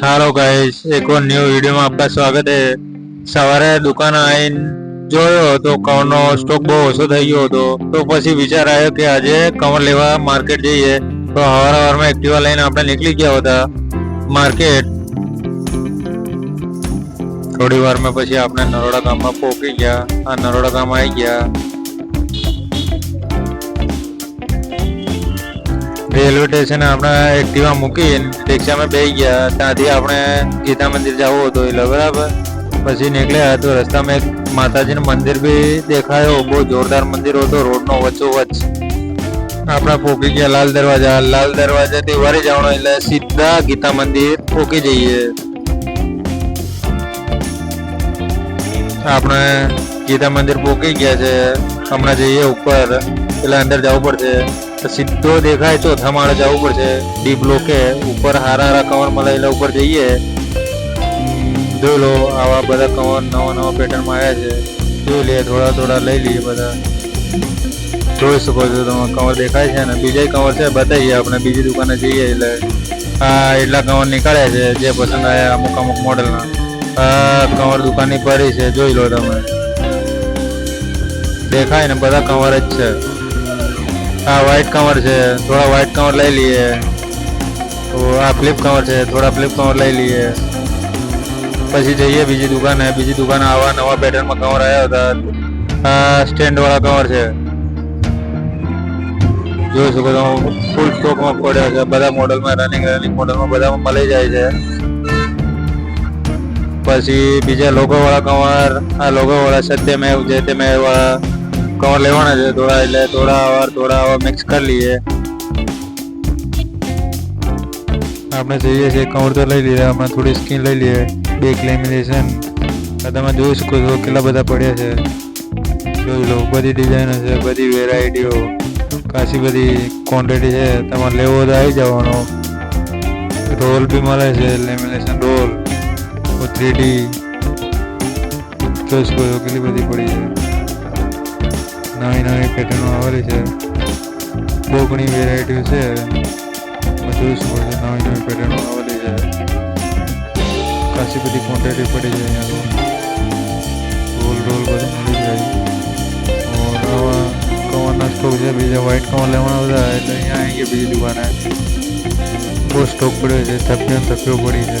હાલો guys એક new વિડીયોમાં આપકા સ્વાગત છે. સવારે દુકાન આવીને જોયો તો કવરનો સ્ટોક બહુ ઓછો થઈ ગયો હતો. તો પછી વિચાર આવ્યો કે આજે કવર લેવા માર્કેટ જઈએ. તો હવાર હવારમાં એક્ટિવા લઈને આપણે નીકળી ગયા હતા માર્કેટ થોડી વારમાં પછી આપણે નરોડા ગામમાં પહોંચી ગયા. આ નરોડા ગામ આવી ગયા. રેલવે સ્ટેશન આપણે એક્ટિવા મૂકીને રિક્ષામાં બેસી ગયા. ત્યાંથી આપણે ગીતા મંદિર જવું હતું, એટલે બરાબર. પછી નીકળ્યા તો રસ્તામાં એક માતાજીનું મંદિર બી દેખાયો. બહુ જોરદાર મંદિર હતો, રોડનો વચ્ચોવચ્ચ. આપણે પોકી ગયા લાલ દરવાજા. લાલ દરવાજાથી વળી જવાનો એટલે સીધા ગીતા મંદિર પોકી જઈએ. આપણે ગીતા મંદિર પોકી ગયા છે. હમણાં જઈએ ઉપર. એટલે અંદર જવું પડશે. સીધો દેખાય ચોથા માળે જવું પડશે. ડી બ્લોકે ઉપર હારા હારા કવર એટલે ઉપર જઈએ. જોઈ લો, આવા બધા કવર નવા નવા પેટર્નમાં આવ્યા છે. જોઈ લઈએ થોડા થોડા લઈ લઈએ બધા. જોઈ શકો છો તમે, કવર દેખાય છે ને. બીજા કવર છે, બતાવીએ આપણે. બીજી દુકાને જઈએ એટલે. આ એટલા કવર નીકળ્યા છે, જે પસંદ આવ્યા અમુક અમુક મોડલના. આ કવર દુકાનની પડી છે, જોઈ લો તમે. દેખાય ને, બધા કવર જ છે. આ વ્હાઈટ કવર છે, થોડા વ્હાઈટ કવર લઈ લઈએ. તો આ ફ્લિપ કવર છે, થોડા ફ્લિપ કવર લઈ લઈએ. પછી જઈએ બીજી દુકાને બીજી દુકાને આવા નવા પેટર્નમાં કવર આવ્યા હતા. આ સ્ટેન્ડ વાળા કવર છે. જોઈ શકો છો ફૂલ સ્ટોકમાં પડ્યો છે. બધા મોડલમાં રનિંગ રનિંગ મોડલમાં બધામાં મળી જાય છે. પછી બીજા લોગો વાળા કવર આ લોગો વાળા સત્યમેવ જે તેમેવ વાળા. કવર લેવાના છે, થોડા એટલે થોડા વાર થોડા આવા મિક્સ કરી લઈએ. આપણે જોઈએ છીએ કવર તો લઈ લઈએ આપણે થોડી સ્કીન લઈ લઈએ બે લેમિનેશન તમે જોઈ શકો છો કેટલા બધા પડ્યા છે. જોઈ લો, બધી ડિઝાઇનો છે, બધી વેરાયટીઓ ખાસી બધી ક્વોન્ટિટી છે, તમારે લેવો તો આવી જવાનો. રોલ બી મળે છે લેમિનેશન રોલ. થ્રી ડી જોઈ શકો છો કેટલી બધી પડી છે. નવી નવી પેટર્નો આવેલી છે. બહુ ઘણી વેરાયટીઓ છે. તમે જોઈ શકો નવી નવી પેટર્નો આવેલી છે. ખાસી બધી ક્વોન્ટિટી પડી છે અહીંયા રોલ રોલ બધું મળી જાય. નવા કવરના સ્ટોક છે, બીજા વ્હાઇટ કવર લેવાના બધા, એટલે અહીંયા આવી ગયા બીજી દુકાને. બહુ સ્ટોક પડ્યો છે થપ્યો થપ્યો પડી છે.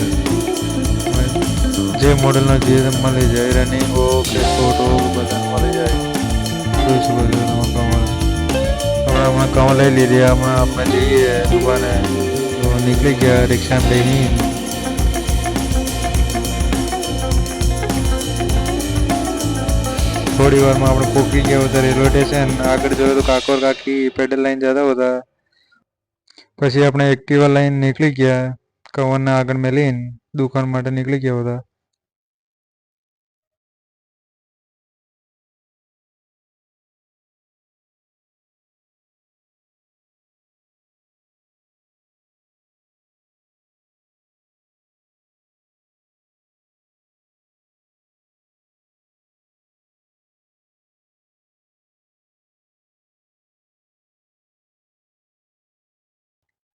જે મોડલનો જે મળી જાય રનિંગ હો કે શોર્ટ હો બધા મળી જાય જોઈ શકો છો તમે હમણાં કમર લઈ લીધી, હમણાં આપણે જઈએ દુકાને. તો નીકળી ગયા રિક્ષા લઈને થોડી વારમાં આપણે પોકી ગયા હતા રેલવે સ્ટેશન. આગળ જોયું તો કાકોર કાકી પેડલ લાઈન જતા હતા. પછી આપણે એક્ટિવા લાઈન નીકળી ગયા કવરના આગળ મેલીને દુકાન માટે નીકળી ગયા હતા.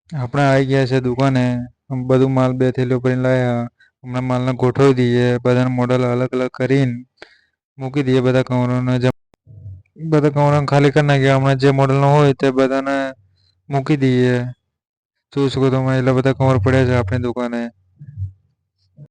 આપણે આવી ગયા છે દુકાને. બધું માલ બે થેલીઓ કરીને લાવ્યા હમણાં માલને ગોઠવી દઈએ. બધાના મોડલ અલગ અલગ કરીને મૂકી દઈએ બધા કવરોને બધા કવરોને ખાલી કરી નાખીએ. હમણાં જે મોડલનો હોય તે બધાને મૂકી દઈએ. શું શું તો એટલા બધા કવર પડ્યા છે આપણી દુકાને.